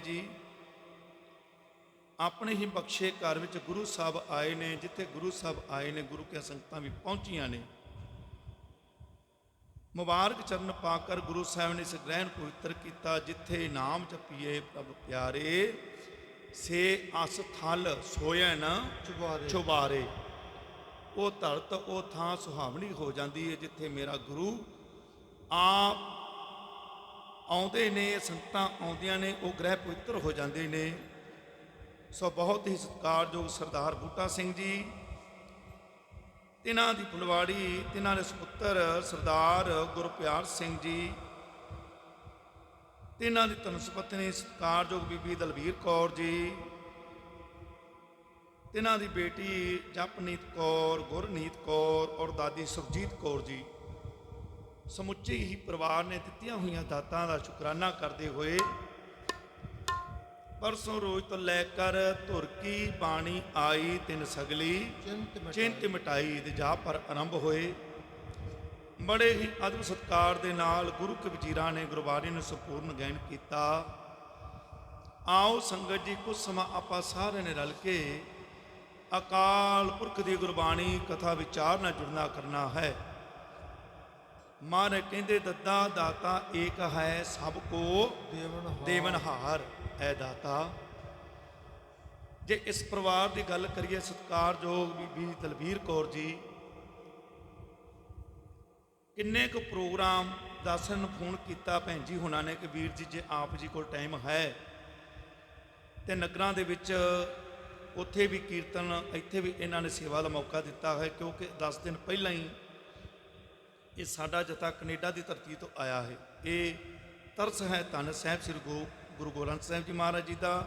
ਜੀ ਆਪਣੇ ਹੀ ਬਖਸ਼ੇ ਘਰ ਵਿੱਚ ਗੁਰੂ ਸਾਹਿਬ ਆਏ ਨੇ ਜਿੱਥੇ ਗੁਰੂ ਸਾਹਿਬ ਆਏ ਨੇ ਗੁਰੂ ਕੇ ਸੰਗਤਾਂ ਵੀ ਪਹੁੰਚੀਆਂ ਨੇ। ਮੁਬਾਰਕ ਚਰਨ ਪਾ ਕਰ ਗੁਰੂ ਸਾਹਿਬ ਨੇ ਇਸ ਗ੍ਰਹਿਣ ਪਵਿੱਤਰ ਕੀਤਾ ਜਿੱਥੇ ਨਾਮ ਜਪੀਏ ਪ੍ਰਭ ਪਿਆਰੇ ਸੇ ਅਸ ਥਲ ਸੋਇਨ ਚੁਬਾਰੇ। ਚੁਬਾਰੇ। ਉਹ ਧਰਤ ਉਹ ਥਾਂ ਸੁਹਾਵਣੀ ਹੋ ਜਾਂਦੀ ਹੈ ਜਿੱਥੇ ਮੇਰਾ ਗੁਰੂ ਆਪ ਆਉਂਦੇ ਨੇ ਸੰਤਾਂ ਆਉਂਦੀਆਂ ਨੇ, ਉਹ ਗ੍ਰਹਿ ਪਵਿੱਤਰ ਹੋ ਜਾਂਦੇ ਨੇ। ਸੋ ਬਹੁਤ ਹੀ ਸਤਿਕਾਰਯੋਗ ਸਰਦਾਰ ਬੂਟਾ ਸਿੰਘ ਜੀ। ਤਿਨਾਂ ਦੀ ਫੁਲਵਾੜੀ, ਤਿਨਾਂ ਦੇ ਸੁਪੁੱਤਰ ਸਰਦਾਰ ਗੁਰਪਿਆਰ ਸਿੰਘ ਜੀ। ਤਿਨਾਂ ਦੀ ਤਨਸਪਤਨੀ ਸਤਿਕਾਰਯੋਗ ਬੀਬੀ ਦਲਵੀਰ ਕੌਰ ਜੀ। ਤਿਨਾਂ ਦੀ ਬੇਟੀ ਜਪਨੀਤ ਕੌਰ, ਗੁਰਨੀਤ ਕੌਰ ਔਰ ਦਾਦੀ ਸੁਖਜੀਤ ਕੌਰ ਜੀ। ਸਮੁੱਚੇ ਹੀ ਪਰਿਵਾਰ ਨੇ ਦਿੱਤੀਆਂ ਹੋਈਆਂ ਦਾਤਾਂ ਦਾ ਸ਼ੁਕਰਾਨਾ ਕਰਦੇ ਹੋਏ ਪਰਸੋਂ ਰੋਜ਼ ਤੋਂ ਲੈ ਕਰ ਧੁਰ ਕੀ ਬਾਣੀ ਆਈ ਤਿਨ ਸਗਲੀ ਚਿੰਤ ਮਿਟਾਈ। ਚਿੰਤ ਮਿਟਾਈ ਦੇ ਜਾ ਪਰ ਆਰੰਭ ਹੋਏ। ਬੜੇ ਹੀ ਅਦਬ ਸਤਕਾਰ ਦੇ ਨਾਲ ਗੁਰੂ ਕੇ ਵਜ਼ੀਰਾਂ ਨੇ ਗੁਰਬਾਣੀ ਨੂੰ ਸੰਪੂਰਨ ਗਾਇਨ ਕੀਤਾ। ਆਓ ਸੰਗਤ ਜੀ ਕੁਝ ਸਮਾਂ ਆਪਾਂ ਸਾਰਿਆਂ ਨੇ ਰਲ ਕੇ ਅਕਾਲ ਪੁਰਖ ਦੀ ਗੁਰਬਾਣੀ ਕਥਾ ਵਿਚਾਰ ਨਾਲ ਜੁੜਨਾ ਕਰਨਾ ਹੈ। ਮਾਰੇ ਕਹਿੰਦੇ ਦੱਦਾ ਦਾਤਾ ਏਕ ਹੈ ਸਭ ਕੋ ਦੇਵਨ ਦੇਵਨਹਾਰ। ਐ ਦਾਤਾ। ਜੇ ਇਸ ਪਰਿਵਾਰ ਦੀ ਗੱਲ ਕਰੀਏ, ਸਤਿਕਾਰਯੋਗ ਬੀਬੀ ਦਲਵੀਰ ਕੌਰ ਜੀ, ਕਿੰਨੇ ਕੁ ਪ੍ਰੋਗਰਾਮ ਦਾਸਨ ਨੂੰ ਫੋਨ ਕੀਤਾ ਭੈਣ ਜੀ ਹੁਣਾਂ ਨੇ ਕਿ ਵੀਰ ਜੀ, ਜੇ ਆਪ ਜੀ ਕੋਲ ਟਾਈਮ ਹੈ, ਤੇ ਨਗਰਾਂ ਦੇ ਵਿੱਚ ਉੱਥੇ ਵੀ ਕੀਰਤਨ, ਇੱਥੇ ਵੀ ਇਹਨਾਂ ਨੇ ਸੇਵਾ ਦਾ ਮੌਕਾ ਦਿੱਤਾ ਹੈ, ਕਿਉਂਕਿ 10 ਦਿਨ ਪਹਿਲਾਂ ਹੀ ਇਹ ਸਾਡਾ ਜਥਾ ਕੈਨੇਡਾ ਦੀ ਧਰਤੀ ਤੋਂ ਆਇਆ ਹੈ। ਇਹ ਤਰਸ ਹੈ ਧੰਨ ਸਾਹਿਬ ਸ੍ਰੀ ਗੁਰੂ ਗੁਰੂ ਗੋਰੰਟ ਸਾਹਿਬ ਜੀ ਮਹਾਰਾਜ ਜੀ ਦਾ।